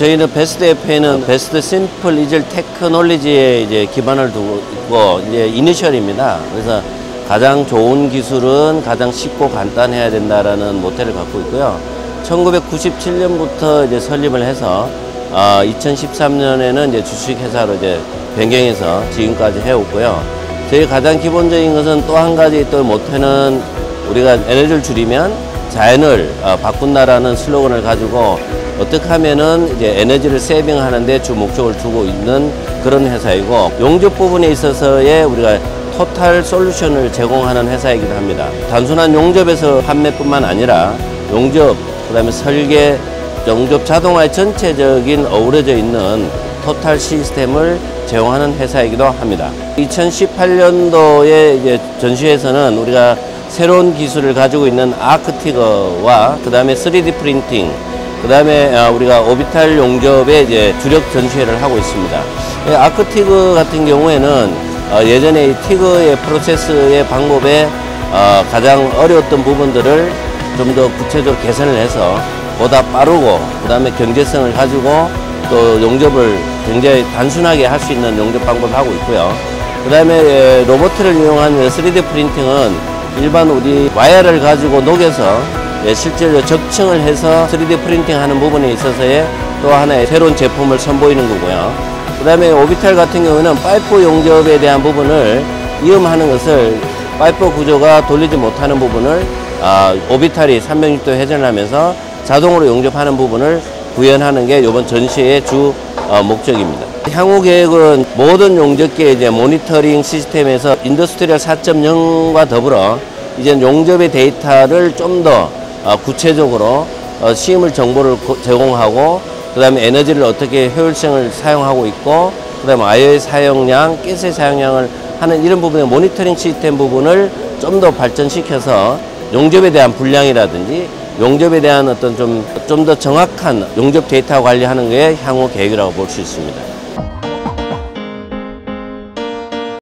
저희는 베스트 FA는 베스트 심플 이질 테크놀리지에 이제 기반을 두고 있고 이제 이니셜입니다. 그래서 가장 좋은 기술은 가장 쉽고 간단해야 된다라는 모태를 갖고 있고요. 1997년부터 이제 설립을 해서 어, 2013년에는 이제 주식회사로 이제 변경해서 지금까지 해왔고요. 저희 가장 기본적인 것은 또 한 가지 또 모태는 우리가 에너지를 줄이면 자연을 어, 바꾼다라는 슬로건을 가지고 어떻게 하면은 이제 에너지를 세이빙하는데 주 목적을 두고 있는 그런 회사이고 용접 부분에 있어서의 우리가 토탈 솔루션을 제공하는 회사이기도 합니다. 단순한 용접에서 판매뿐만 아니라 용접, 그 다음에 설계, 용접 자동화의 전체적인 어우러져 있는 토탈 시스템을 제공하는 회사이기도 합니다. 2018년도에 이제 전시회에서는 우리가 새로운 기술을 가지고 있는 아크티거와 그 다음에 3D 프린팅, 그 다음에 어, 우리가 오비탈 용접의 이제 주력 전시회를 하고 있습니다. 이 아크티그 같은 경우에는 어, 예전에 이 티그의 프로세스의 방법에 어, 가장 어려웠던 부분들을 좀 더 구체적으로 개선을 해서 보다 빠르고 그 다음에 경제성을 가지고 또 용접을 굉장히 단순하게 할 수 있는 용접 방법을 하고 있고요. 그 다음에 예, 로봇을 이용한 3D 프린팅은 일반 우리 와이어를 가지고 녹여서 예, 실제로 적층을 해서 3D 프린팅 하는 부분에 있어서의 또 하나의 새로운 제품을 선보이는 거고요. 그 다음에 오비탈 같은 경우는 파이프 용접에 대한 부분을 이음하는 것을 파이프 구조가 돌리지 못하는 부분을 아, 오비탈이 360도 회전을 하면서 자동으로 용접하는 부분을 구현하는 게 이번 전시의 주 어, 목적입니다. 향후 계획은 모든 용접기의 이제 모니터링 시스템에서 인더스트리얼 4.0과 더불어 이제 용접의 데이터를 좀더 어, 구체적으로 어, 시음을 정보를 고- 제공하고 그다음에 에너지를 어떻게 효율성을 사용하고 있고 그다음에 아이의 사용량, 가스의 사용량을 하는 이런 부분의 모니터링 시스템 부분을 좀 더 발전시켜서 용접에 대한 분량이라든지 용접에 대한 어떤 좀 좀 더 정확한 용접 데이터 관리하는 게 향후 계획이라고 볼 수 있습니다.